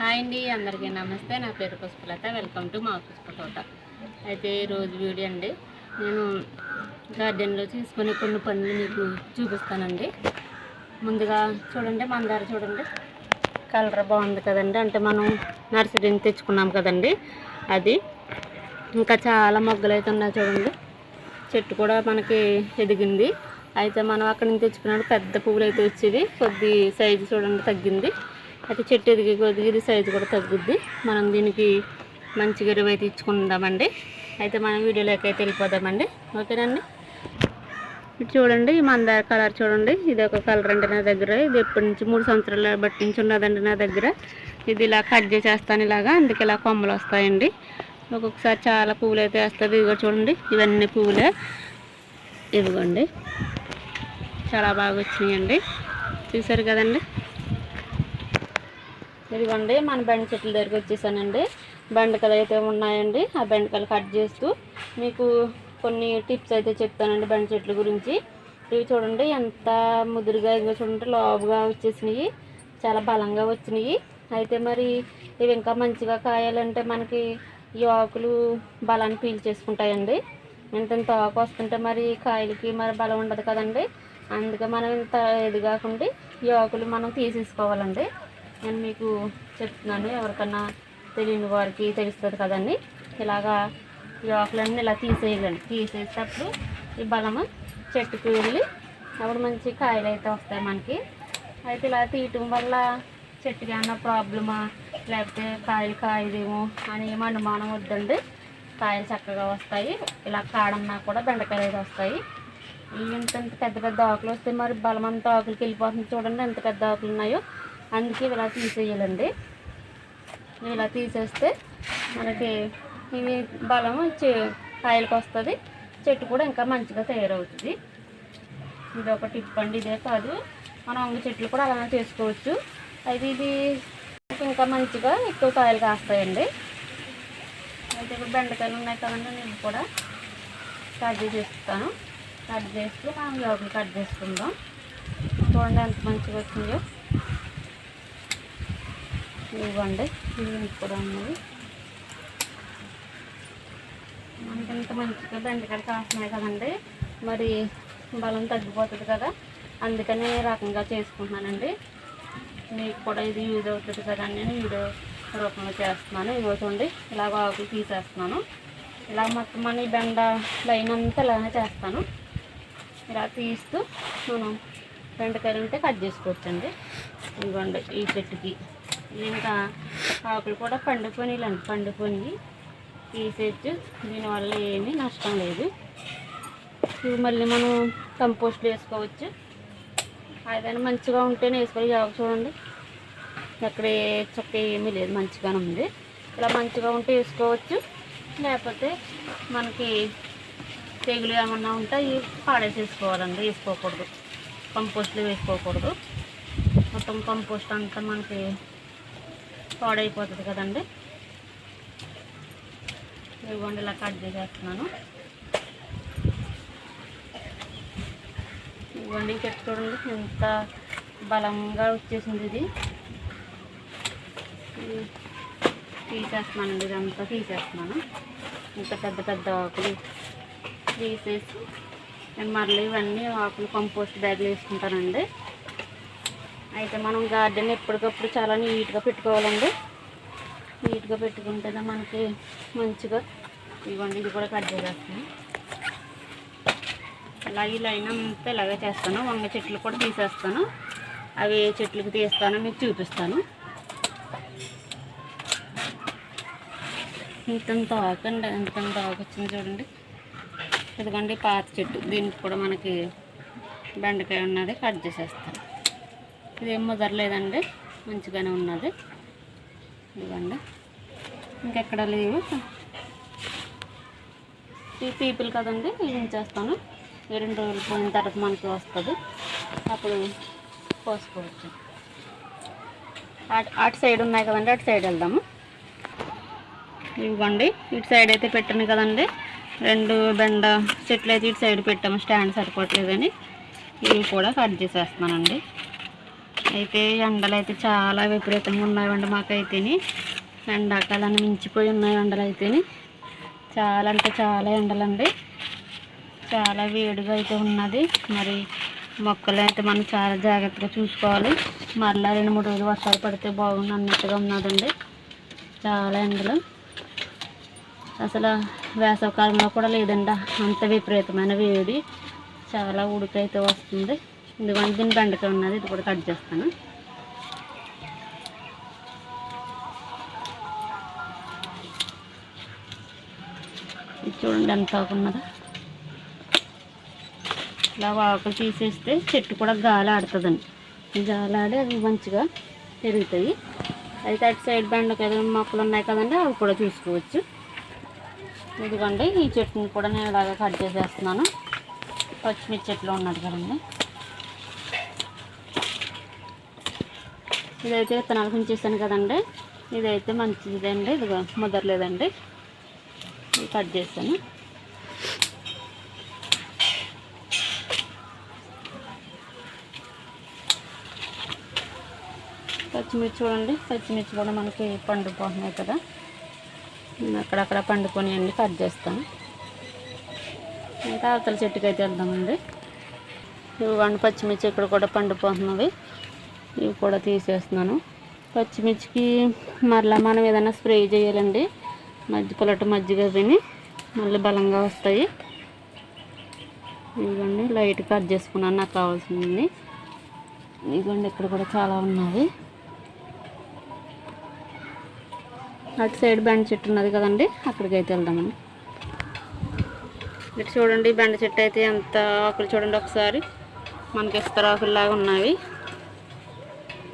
Hi అండి అందరికీ నమస్తే. నా పేరు పుష్పలత. వెల్కమ్ టు మా పుష్పతోట అయితే రోజు వీడియో అండి. నేను గార్డెన్లో తీసుకునే కొన్ని పనులు మీకు చూపిస్తానండి. ముందుగా చూడండి మందార చూడండి. కలర్ బాగుంది కదండి. అంటే మనం నర్సరీని తెచ్చుకున్నాం కదండి. అది ఇంకా చాలా మొగ్గలు అయితే ఉన్నాయి చూడండి. చెట్టు కూడా మనకి ఎదిగింది. అయితే మనం అక్కడి నుంచి తెచ్చుకున్నాడు పెద్ద పువ్వులు అయితే వచ్చేది కొద్ది సైజు చూడండి తగ్గింది. అయితే చెట్టు ఎదిగి కొద్దిగా ఇది సైజు కూడా తగ్గుద్ది. మనం దీనికి మంచిగా ఇరవై అయితే ఇచ్చుకుందామండి అయితే మనం వీడియోలోకి అయితే వెళ్ళిపోదామండి. ఓకేనండి ఇటు చూడండి ఈ మందార కలర్ చూడండి. ఇది ఒక కలర్ అండి నా దగ్గర. ఇది ఎప్పటి నుంచి? మూడు సంవత్సరాల బట్టి నుంచి ఉన్నదండి నా దగ్గర. ఇది ఇలా కట్ చేసేస్తాను ఇలాగా. అందుకే ఇలా కొమ్మలు వస్తాయండి. ఒక్కొక్కసారి చాలా పువ్వులు అయితే వేస్తుంది ఇదిగో చూడండి ఇవన్నీ పువ్వులే. ఇదిగోండి. చాలా బాగా వచ్చినాయండి. చూసారు కదండి? ఇదిగోండి మన బెండ చెట్ల దగ్గరికి వచ్చేసానండి. బెండకాయలు అయితే ఉన్నాయండి ఆ బెండకాయలు కట్ చేస్తూ మీకు కొన్ని టిప్స్ అయితే చెప్తానండి బెండ చెట్ల గురించి. ఇవి చూడండి ఎంత ముదురుగా ఇవి చూడండి లోపుగా వచ్చేసినాయి చాలా బలంగా వచ్చినాయి. అయితే మరి ఇవి ఇంకా మంచిగా కాయాలంటే మనకి ఈ ఆకులు బలాన్ని పీల్చేసుకుంటాయండి ఇంత ఇంత ఆకు వస్తుంటే మరి కాయలకి మరి బలం ఉండదు కదండి. అందుకే మనం ఇంత ఇది కాకుండా ఈ ఆకులు మనం తీసేసుకోవాలండి. నేను మీకు చెప్తున్నాను ఎవరికన్నా తెలియని వారికి తెలుస్తుంది కదండి. ఇలాగా ఈ ఆకులన్నీ ఇలా తీసేయాలండి తీసేసేటప్పుడు ఈ బలము చెట్టుకు వెళ్ళి అప్పుడు మంచి కాయలు అయితే వస్తాయి మనకి. అయితే ఇలా తీయటం వల్ల చెట్టుకి ఏమన్నా ప్రాబ్లమా? లేకపోతే కాయలు కాయదేమో అని ఏమో అనుమానం వద్దండి. కాయలు చక్కగా వస్తాయి. ఇలా కాడన్నా కూడా బెండకాయలు అయితే వస్తాయి. ఇవి ఇంత ఇంత పెద్ద పెద్ద ఆకులు వస్తే మరి బలమంతా ఆకులకి వెళ్ళిపోతుంది చూడండి ఎంత పెద్ద ఆకులు ఉన్నాయో. అందుకే ఇలా తీసేయాలండి. ఇలా తీసేస్తే మనకి ఇవి బలం చె- కాయలకు వస్తుంది. చెట్టు కూడా ఇంకా మంచిగా తయారవుతుంది. ఇది ఒక టిప్ అండి ఇదే కాదు. మనం వంగ చెట్లు కూడా అలానే చేసుకోవచ్చు. అయితే ఇది ఇంకా మంచిగా ఎక్కువ కాయలు కాస్తాయండి. అయితే ఇప్పుడు బెండకాయలు ఉన్నాయి కదండి నేను కూడా కట్ చేస్తాను కట్ చేస్తూ మనం లోపల కట్ చేసుకుందాం. చూడండి ఎంత మంచిగా వచ్చిందో. ఇవ్వండి. ఇవి కూడా ఉన్నాయి. మనకి ఎంత మంచిగా బెండకాయలు కాస్తున్నాయి కదండి. మరి బలం తగ్గిపోతుంది కదా. అందుకని రకంగా చేసుకుంటున్నానండి. మీకు కూడా ఇది యూజ్ అవుతుంది కదా అని నేను వీడియో రూపంలో చేస్తున్నాను. ఇదిగో చూడండి ఇలాగ ఆకులు తీసేస్తున్నాను. ఇలా మొత్తం మన ఈ బెండ లైన్ అంతా ఇలానే చేస్తాను. ఇలా తీస్తూ మనం బెండకాయలు ఉంటే కట్ చేసుకోవచ్చండి. ఇవ్వండి ఈ చెట్టుకి. ఇంకా ఆకులు కూడా పండుకొనిలండి పండుకొని తీసేయచ్చు దీనివల్ల ఏమీ నష్టం లేదు. ఇవి మళ్ళీ మనం కంపోస్ట్ వేసుకోవచ్చు. అదైనా మంచిగా ఉంటేనే వేసుకోవాలి. ఆకు చూడండి ఎక్కడ ఏ ఏమీ లేదు మంచిగానే ఉంది. ఇలా మంచిగా ఉంటే వేసుకోవచ్చు. లేకపోతే మనకి తెగులు ఏమన్నా ఉంటే ఇవి పాడేసేసుకోవాలండి వేసుకోకూడదు. కంపోస్ట్లు వేసుకోకూడదు. మొత్తం కంపోస్ట్ అంతా మనకి పాడైపోతుంది కదండి. ఇవ్వండి ఇలా కట్ చేసేస్తున్నాను. ఇవ్వండి ఈ చెట్టు చూడండి ఎంత బలంగా వచ్చేసింది ఇది. ఇది తీసేస్తున్నానండి ఇదంతా తీసేస్తున్నాను. ఇంత పెద్ద పెద్ద ఆకులు తీసేసి నేను మళ్ళీ ఇవన్నీ ఆకులు కంపోస్ట్ బ్యాగ్లు వేసుకుంటానండి. అయితే మనం గార్డెన్ ఎప్పటికప్పుడు చాలా నీట్గా పెట్టుకోవాలండి. నీట్గా పెట్టుకుంటేనే మనకి మంచిగా ఇవ్వండి ఇది కూడా కట్ చేసేస్తాను ఇలా ఈ లైన్ అంతా ఇలాగే చేస్తాను. వంగ చెట్లు కూడా తీసేస్తాను. అవి ఏ చెట్లకు తీస్తానో మీకు చూపిస్తాను. ఇంతంత ఆకండి ఎంతంత ఆకొచ్చింది చూడండి. ఇదిగోండి పాత చెట్టు. దీనికి కూడా మనకి బెండకాయ ఉన్నది కట్ చేసేస్తాను. ఇదేం ముదరలేదండి మంచిగానే ఉన్నది. ఇదిగోండి. ఇంకెక్కడ లేవు. ఈ పీపుల్ కదండి ఇది ఉంచేస్తాను. ఈ రెండు రోజులు పోయిన తర్వాత మనకి వస్తుంది. అప్పుడు కోసుకోవచ్చు అటు అటు సైడ్ ఉన్నాయి కదండి అటు సైడ్ వెళ్దాము. ఇవ్వండి ఇటు సైడ్ అయితే పెట్టాను కదండి. రెండు బెండ చెట్లు అయితే ఇటు సైడ్ పెట్టాము స్టాండ్ సరిపోవట్లేదని. ఇవి కూడా కట్ చేసేస్తున్నానండి. అయితే ఎండలు అయితే చాలా విపరీతంగా ఉన్నాయండి మాకైతేని. ఎండాకాలాన్ని మించిపోయి ఉన్నాయి ఎండలు అయితేని చాలా అంటే చాలా ఎండలండి. చాలా వేడిగా అయితే ఉన్నది. మరి మొక్కలు అయితే మనం చాలా జాగ్రత్తగా చూసుకోవాలి. మరలా రెండు మూడు రోజులు వర్షాలు పడితే బాగుంది అన్నట్టుగా ఉన్నదండి. చాలా ఎండలు. అసలు వేసవకాలంలో కూడా లేదండి. అంత విపరీతమైన వేడి. చాలా ఉడికైతే వస్తుంది. ఇదిగోండి దీని బెండకాయ ఉన్నది ఇది కూడా కట్ చేస్తాను. ఇది చూడండి ఎంత ఆకున్నదా ఇలా ఆకులు తీసేస్తే చెట్టు కూడా గాలి ఆడుతుందండి గాలి ఆడి అవి మంచిగా పెరుగుతాయి. అయితే అటు సైడ్ బెండకాయ మొక్కలు ఉన్నాయి కదండి అవి కూడా తీసుకోవచ్చు ఇదిగోండి ఈ చెట్టుని కూడా నేను ఇలాగ కట్ చేసేస్తున్నాను. పచ్చిమిర్చి చెట్లు ఉన్నది కదండి. ఇదైతే విత్తనాలు ఉంచేసాను కదండి. ఇదైతే మంచిదండి. ఇది ముదరలేదండి. ఇది కట్ చేస్తాను పచ్చిమిర్చి చూడండి. పచ్చిమిర్చి కూడా మనకి పండుపోతున్నాయి కదా. నేను అక్కడక్కడ పండుకొని అన్ని కట్ చేస్తాను. ఇంకా అవతల చెట్టుకి అయితే వెళ్దామండి. ఇవ్వండి పచ్చిమిర్చి ఇక్కడ కూడా పండుపోతున్నవి ఇవి కూడా తీసేస్తున్నాను. పచ్చిమిర్చికి మరలా మనం ఏదైనా స్ప్రే చేయాలండి. మజ్జి పొలట మజ్జిగ తిని మళ్ళీ బలంగా వస్తాయి. ఇదిగోండి లైట్ కట్ చేసుకున్నాను నాకు కావాల్సింది ఇదిగోండి ఇక్కడ కూడా చాలా ఉన్నాయి. అటు సైడ్ బెండ చెట్టు ఉన్నది కదండి అక్కడికి అయితే వెళ్దామండి. ఇటు చూడండి బెండ చెట్టు అయితే ఎంత ఆకులు చూడండి ఒకసారి. మనకి ఇస్తరాకుల్లాగా ఉన్నవి.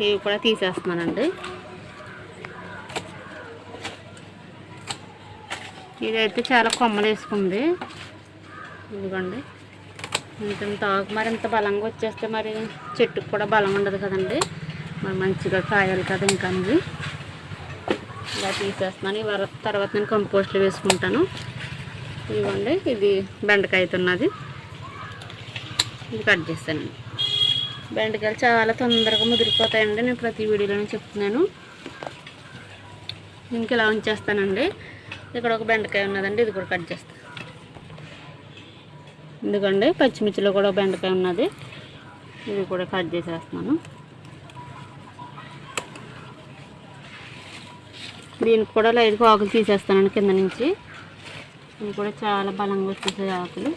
ఇవి కూడా తీసేస్తున్నానండి. ఇదైతే చాలా కొమ్మలు వేసుకుంది. ఇదిగోండి. ఇంత ఇంత ఆకు మరి ఇంత బలంగా వచ్చేస్తే మరి చెట్టుకు కూడా బలం ఉండదు కదండి. మరి మంచిగా కాయాలి కదా ఇంకా ఇవి ఇలా తీసేస్తున్నాను. ఇవాళ తర్వాత నేను కంపోస్ట్లో వేసుకుంటాను. ఇదిగోండి ఇది బెండకాయ ఉన్నది ఇది కట్ చేస్తానండి. బెండకాయలు చాలా తొందరగా ముదిరిపోతాయండి. నేను ప్రతి వీడియోలోనే చెప్తున్నాను. ఇంక ఇలా ఉంచేస్తానండి. ఇక్కడ ఒక బెండకాయ ఉన్నదండి. ఇది కూడా కట్ చేస్తాను ఎందుకండి పచ్చిమిర్చిలో కూడా బెండకాయ ఉన్నది. ఇది కూడా కట్ చేసేస్తున్నాను దీనికి కూడా లైట్గా ఆకులు తీసేస్తానండి కింద నుంచి. ఇది కూడా చాలా బలంగా వచ్చేసాయి ఆకులు.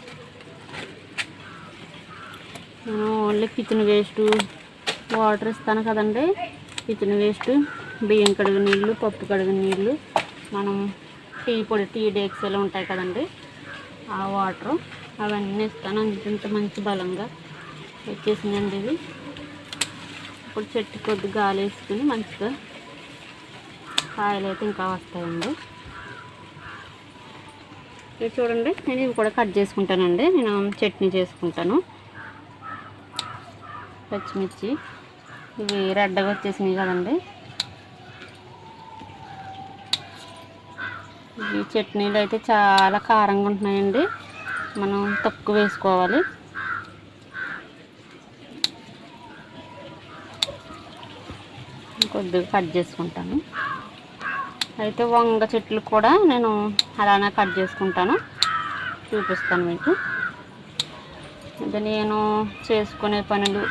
నేను ఓన్లీ కిచెన్ వేస్ట్ వాటర్ ఇస్తాను కదండి. కిచెన్ వేస్ట్ బియ్యం కడుగు నీళ్ళు పప్పు కడుగు నీళ్ళు మనం టీ పొడి టీ డేక్స్లో ఉంటాయి కదండి. ఆ వాటర్ అవన్నీ ఇస్తాను. అంత మంచి బలంగా వచ్చేసిందండి ఇది. ఇప్పుడు చెట్టు కొద్ది గాలి వేసుకుని మంచిగా కాయలు అయితే ఇంకా వస్తాయండి. ఇది చూడండి నేను ఇవి కూడా కట్ చేసుకుంటానండి. నేను చట్నీ చేసుకుంటాను. పచ్చిమిర్చి. ఇవి రెడ్డగా వచ్చేసినాయి కదండి. ఈ చట్నీలు అయితే చాలా కారంగా ఉంటున్నాయండి. మనం తక్కువ వేసుకోవాలి. కొద్దిగా కట్ చేసుకుంటాను. అయితే వంగ చెట్లు కూడా నేను అలానే కట్ చేసుకుంటాను. చూపిస్తాను మీకు. ఇది నేను చేసుకునే పనులు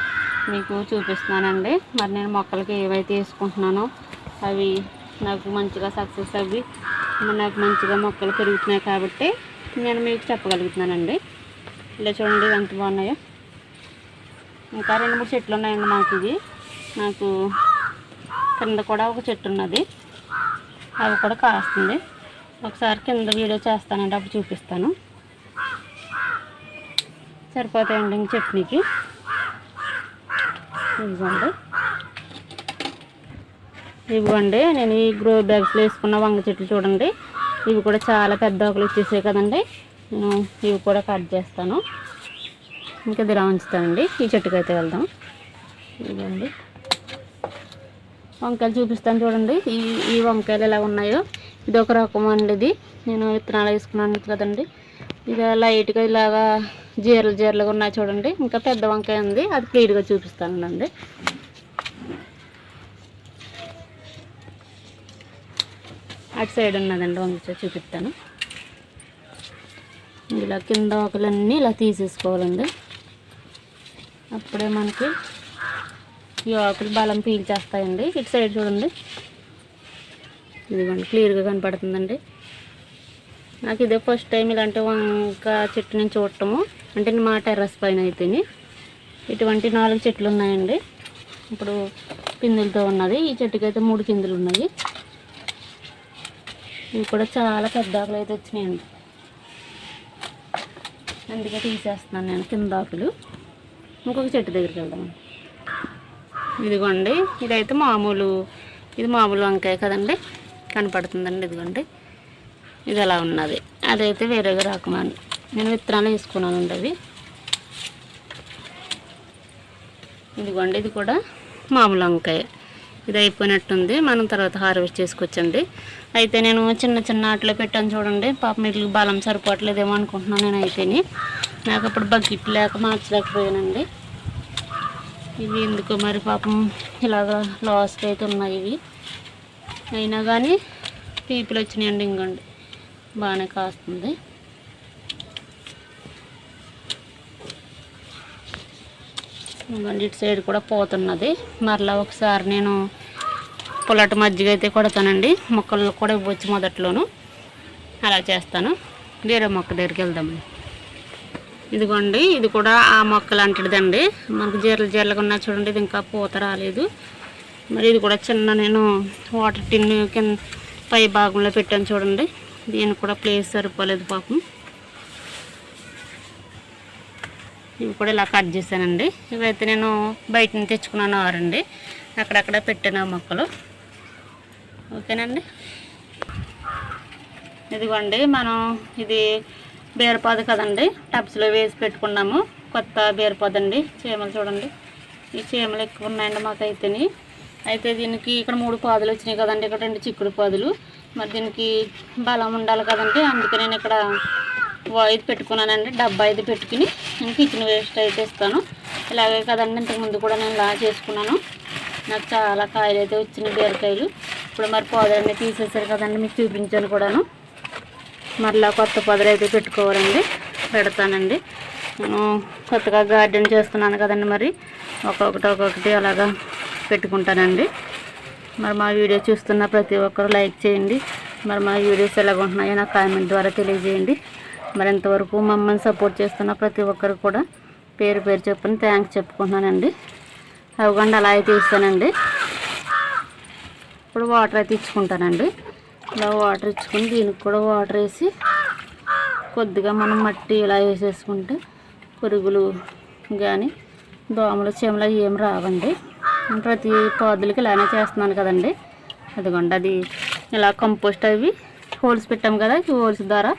మీకు చూపిస్తున్నానండి. మరి నేను మొక్కలకి ఏవైతే వేసుకుంటున్నానో అవి నాకు మంచిగా సక్సెస్ అవి నాకు మంచిగా మొక్కలు పెరుగుతున్నాయి కాబట్టి నేను మీకు చెప్పగలుగుతున్నానండి. ఇలా చూడండి ఎంత బాగున్నాయో. ఇంకా రెండు మూడు చెట్లు ఉన్నాయండి మాకు ఇది నాకు కింద కూడా ఒక చెట్టు ఉన్నది. అవి కూడా కాస్తుంది. ఒకసారి కింద వీడియో చేస్తానండి అప్పుడు చూపిస్తాను. సరిపోతాయండి ఇంక చట్నీకి ఇవ్వండి. ఇవ్వండి. నేను ఈ గ్రో బ్యాగ్స్లో వేసుకున్న వంగ చెట్లు చూడండి. ఇవి కూడా చాలా పెద్ద ఆకులు వచ్చేసాయి కదండి. నేను ఇవి కూడా కట్ చేస్తాను. ఇంకా ఇది ఇలా ఉంచుతానండి. ఈ చెట్టుకైతే అయితే వెళ్దాం. ఇవ్వండి. వంకాయలు చూపిస్తాను చూడండి. ఈ ఈ వంకాయలు ఎలా ఉన్నాయో. ఇది ఒక రకం అండి ఇది. నేను విత్తనాలు వేసుకున్నాను కదండి. ఇది లైట్గా ఇలాగా జీరలు జీరలుగా ఉన్నాయి చూడండి. ఇంకా పెద్ద వంకాయ ఉంది. అది క్లియర్గా చూపిస్తానండి అటు సైడ్ ఉన్నదండి వంకాయ చూపిస్తాను. ఇలా కింద ఒకలన్నీ ఇలా తీసేసుకోవాలండి. అప్పుడే మనకి ఈ ఆకులు బలం పీల్చేస్తాయండి. ఇటు సైడ్ చూడండి. ఇదిగోండి క్లియర్గా కనపడుతుందండి. నాకు ఇదే ఫస్ట్ టైం ఇలాంటి వంక చెట్టు నేను చూడటము. అంటే మా టెర్రస్ పైన అయితేని. ఇటువంటి నాలుగు చెట్లు ఉన్నాయండి. ఇప్పుడు పిందులతో ఉన్నది. ఈ చెట్టుకి అయితే మూడు కిందులు ఉన్నాయి. ఇవి కూడా చాలా పెద్ద ఆకులు అయితే వచ్చినాయండి. అందుకే తీసేస్తున్నాను నేను కింద ఆకులు. ఇంకొక చెట్టు దగ్గరికి వెళ్దాం. ఇదిగోండి. ఇదైతే మామూలు ఇది మామూలు వంకాయ కదండి. కనపడుతుందండి. ఇదిగోండి. ఇది అలా ఉన్నది. అదైతే వేరేగా రాకమాను. నేను విత్తనాలు వేసుకున్నాను ఉండవి ఇదిగోండి ఇది కూడా మామూలు వంకాయ. ఇది అయిపోయినట్టుంది. మనం తర్వాత హార్వెస్ట్ చేసుకోవచ్చండి అయితే నేను చిన్న చిన్న ఆటలో పెట్టాను చూడండి. పాప మీకు బలం సరిపోవట్లేదేమో అనుకుంటున్నాను నేను అయితేని నాకు అప్పుడు బకెట్ లేక మార్చలేకపోయానండి. ఇవి ఎందుకు మరి పాపం ఇలాగ లాస్ట్ అయితే ఉన్నాయి ఇవి. అయినా కానీ పీపులు వచ్చినాయండి ఇంకండి. బాగానే కాస్తుంది. ఇటు సైడ్ కూడా పోతున్నది. మరలా ఒకసారి నేను పొలట మజ్జిగ అయితే కొడతానండి. మొక్కలు కూడా ఇవ్వచ్చు మొదట్లోను. అలా చేస్తాను. వేరే మొక్క దగ్గరికి వెళ్దామండి ఇదిగోండి ఇది కూడా ఆ మొక్క లాంటిదండి. మనకు జీరలు జీరలుగా ఉన్నా చూడండి ఇది ఇంకా పూత రాలేదు. మరి ఇది కూడా చిన్న నేను వాటర్ టిన్ కింద పై భాగంలో పెట్టాను చూడండి. దీనికి కూడా ప్లేస్ సరిపోలేదు పాపం. ఇవి కూడా ఇలా కట్ చేశానండి. ఇవైతే నేను బయట నుంచి తెచ్చుకున్నాను ఆరండి. అక్కడక్కడ పెట్టాను ఆ మొక్కలు. ఓకేనండి? ఇదిగోండి మనం ఇది బీరపాదు కదండి టబ్స్లో వేసి పెట్టుకున్నాము. కొత్త బీరపాదు అండి చీమలు చూడండి. ఈ చీమలు ఎక్కువ ఉన్నాయండి మాకైతేని. అయితే దీనికి ఇక్కడ మూడు పాదులు వచ్చినాయి కదండి ఇక్కడ రెండు చిక్కుడు పాదులు. మరి దీనికి బలం ఉండాలి కదండి. అందుకే నేను ఇక్కడ ఇది పెట్టుకున్నానండి. డబ్బా ఇది పెట్టుకుని నేను కిచెన్ వేస్ట్ అయితే ఇస్తాను. ఇలాగే కదండి ఇంతకుముందు కూడా నేను ఇలా చేసుకున్నాను. నాకు చాలా కాయలు అయితే వచ్చినాయి బీరకాయలు. ఇప్పుడు మరి పొదలన్నీ తీసేసారు కదండి మీకు చూపించాను కూడాను. మరలా కొత్త పొదలు అయితే పెట్టుకోవాలండి. పెడతానండి. నేను కొత్తగా గార్డెన్ చేస్తున్నాను కదండి మరి. ఒక్కొక్కటి ఒక్కొక్కటి అలాగా పెట్టుకుంటానండి. మరి మా వీడియో చూస్తున్న ప్రతి ఒక్కరు లైక్ చేయండి. మరి మా వీడియోస్ ఎలాగ ఉంటున్నాయో నాకు కామెంట్ ద్వారా తెలియజేయండి. మరి ఇంతవరకు మమ్మల్ని సపోర్ట్ చేస్తున్న ప్రతి ఒక్కరు కూడా పేరు పేరు చెప్పని థ్యాంక్స్ చెప్పుకుంటున్నానండి. అవ్వకుండా అలా అయితే ఇస్తానండి. ఇప్పుడు వాటర్ అయితే ఇచ్చుకుంటానండి. ఇలా వాటర్ ఇచ్చుకొని దీనికి కూడా వాటర్ వేసి కొద్దిగా మనం మట్టి ఇలా వేసేసుకుంటే పురుగులు కానీ దోమలు చీమలు అవి ఏం రావండి. ప్రతి పాదులకి ఇలానే చేస్తున్నాను కదండి. అదిగోండి అది ఇలా కంపోస్ట్ అవి హోల్స్ పెట్టాం కదా ఈ హోల్స్ ద్వారా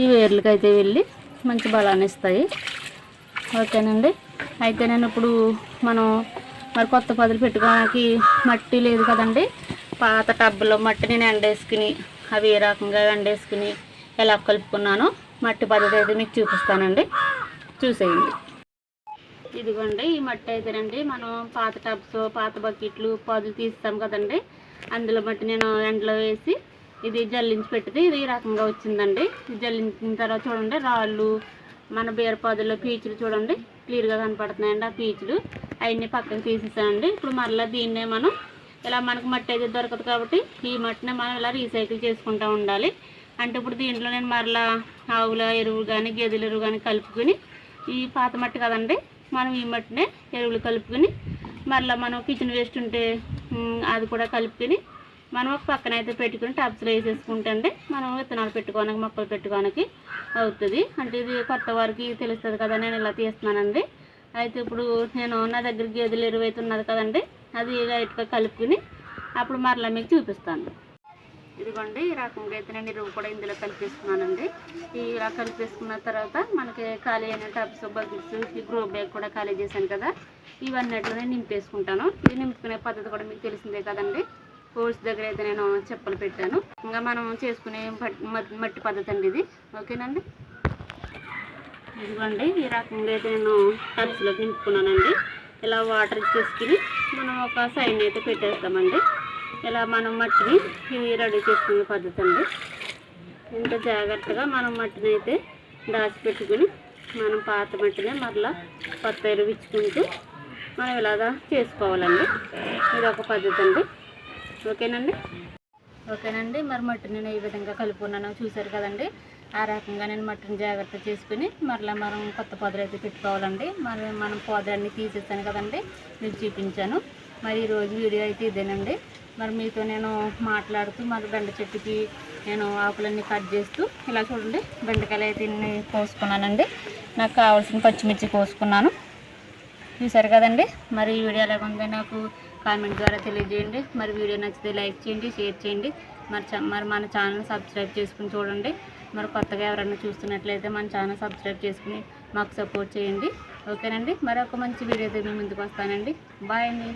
ఈ వేర్లకి అయితే వెళ్ళి మంచి బలాన్ని ఇస్తాయి. ఓకేనండి. అయితే నేను ఇప్పుడు మనం మరి కొత్త పదులు పెట్టుకోవడానికి మట్టి లేదు కదండి. పాత టబ్బులో మట్టి నేను ఎండేసుకుని అవి ఏ రకంగా ఎండేసుకుని ఎలా కలుపుకున్నానో మట్టి పద్ధతి అయితే మీకు చూపిస్తానండి. చూసేయండి. ఇదిగోండి ఈ మట్టి అయితేనండి మనం పాత టబ్స్ పాత బకెట్లు పదులు తీస్తాం కదండి. అందులో మట్టి నేను ఎండలో వేసి ఇది జల్లించి పెట్టితే ఇది ఈ రకంగా వచ్చిందండి. జల్లించిన తర్వాత చూడండి రాళ్ళు మన బీరపాదుల్లో పీచులు చూడండి. క్లియర్గా కనపడుతున్నాయండి ఆ పీచులు. అవన్నీ పక్కకు తీసేసానండి. ఇప్పుడు మరలా దీన్నే మనం ఇలా మనకు మట్టి అయితే దొరకదు కాబట్టి ఈ మట్టిని మనం ఇలా రీసైకిల్ చేసుకుంటూ ఉండాలి. అంటే ఇప్పుడు దీంట్లో నేను మరలా ఆవుల ఎరువు కానీ గేదెల ఎరువు కానీ కలుపుకొని ఈ పాత మట్టి కదండి మనం ఈ మట్టినే ఎరువులు కలుపుకొని మరలా మనం కిచెన్ వేస్ట్ ఉంటే అది కూడా కలుపుకొని మనం ఒక పక్కన అయితే పెట్టుకుని టబ్స్లో వేసేసుకుంటే అంటే మనం విత్తనాలు పెట్టుకోవడానికి మొక్కలు పెట్టుకోవడానికి అవుతుంది. అంటే ఇది కొత్త వారికి తెలుస్తుంది కదా నేను ఇలా తీస్తున్నానండి. అయితే ఇప్పుడు నేను నా దగ్గర గేదెలు ఎరువు అయితే ఉన్నది కదండి అది లైట్గా కలుపుకుని అప్పుడు మరలా మీకు చూపిస్తాను. ఇదిగోండి ఈ రకంగా అయితే నేను ఎరువు కూడా ఇందులో కలిపేసుకున్నానండి. ఇలా కలిపేసుకున్న తర్వాత మనకి ఖాళీ అయిన టబ్స్ బకెట్స్ ఈ గ్రో బ్యాగ్ కూడా ఖాళీ చేశాను కదా. ఇవన్నిటిలో నేను నింపేసుకుంటాను. ఇది నింపుకునే పద్ధతి కూడా మీకు తెలిసిందే కదండి. హోల్స్ దగ్గర అయితే నేను చెప్పులు పెట్టాను. ఇంకా మనం చేసుకునే మట్టి పద్ధతి అండి ఇది. ఓకేనండి? ఇదిగోండి ఈ రకంగా అయితే నేను టబ్స్లోకి నింపుకున్నానండి. ఇలా వాటర్ ఇచ్చేసుకుని మనం ఒక సైన్ అయితే పెట్టేస్తామండి. ఇలా మనం మట్టిని ఇవి రెడీ చేసుకునే పద్ధతి అండి. ఇంత జాగ్రత్తగా మనం మట్టిని అయితే దాచిపెట్టుకుని మనం పాత మట్టినే మరలా కొత్త ఎరువు ఇచ్చుకుంటూ మనం ఇలాగా చేసుకోవాలండి. ఇది ఒక పద్ధతి అండి. ఓకేనండి? ఓకేనండి. మరి మట్టిని నేను ఈ విధంగా కలుపుకున్నాను. చూశారు కదండి? ఆ రకంగా నేను మట్టిని జాగ్రత్త చేసుకుని మరలా మనం కొత్త పొదలు అయితే పెట్టుకోవాలండి. మరి మనం పొదలన్నీ తీసేస్తాను కదండి. మీకు చూపించాను. మరి ఈరోజు వీడియో అయితే ఇదేనండి. మరి మీతో నేను మాట్లాడుతూ మరి బెండ చెట్టుకి నేను ఆకులన్నీ కట్ చేస్తూ ఇలా చూడండి. బెండకాయలు అయితే ఇన్ని కోసుకున్నానండి. నాకు కావాల్సిన పచ్చిమిర్చి కోసుకున్నాను. చూసారు కదండి? మరి ఈ వీడియో ఎలా ఉందో నాకు కామెంట్ ద్వారా తెలియజేయండి. మరి వీడియో నచ్చితే లైక్ చేయండి షేర్ చేయండి. మరి మరి మన ఛానల్ సబ్స్క్రైబ్ చేసుకుని చూడండి. మరి కొత్తగా ఎవరైనా చూస్తున్నట్లయితే మన ఛానల్ సబ్స్క్రైబ్ చేసుకుని మాకు సపోర్ట్ చేయండి. ఓకేనండి? మరి ఒక మంచి వీడియోతో తిని ముందుకు వస్తానండి. బాయ్ అండి.